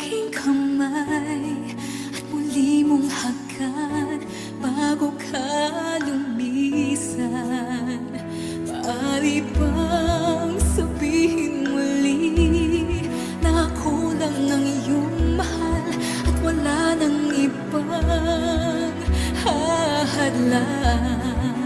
aking kamay At muli mong hagkan bago ka lumisan. Maaari bang sabihin muli Na ako lang ang iyong mahal At wala nang ibang hahadlan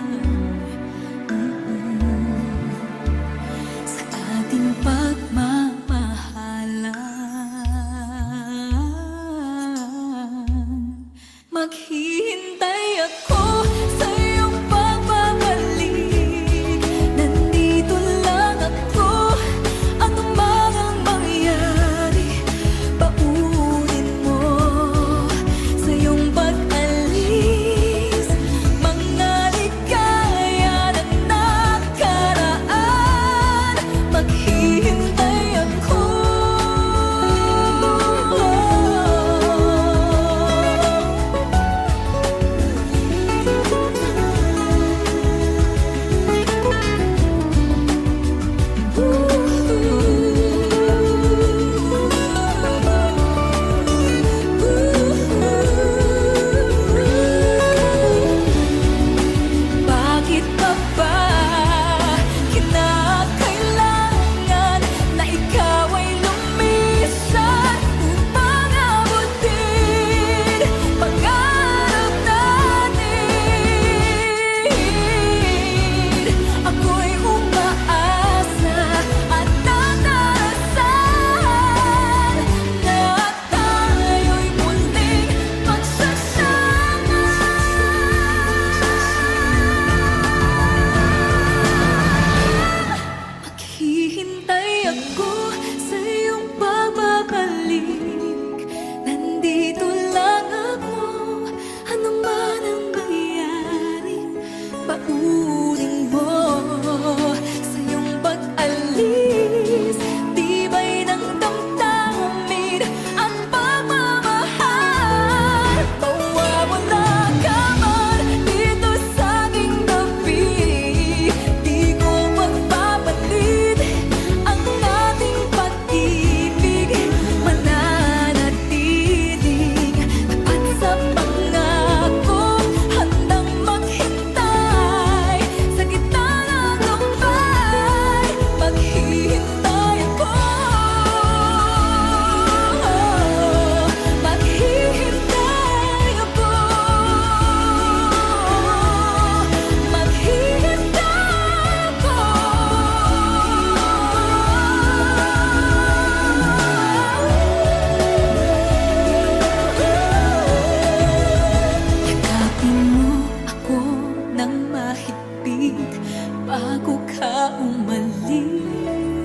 ng mahigpit bago ka umalis.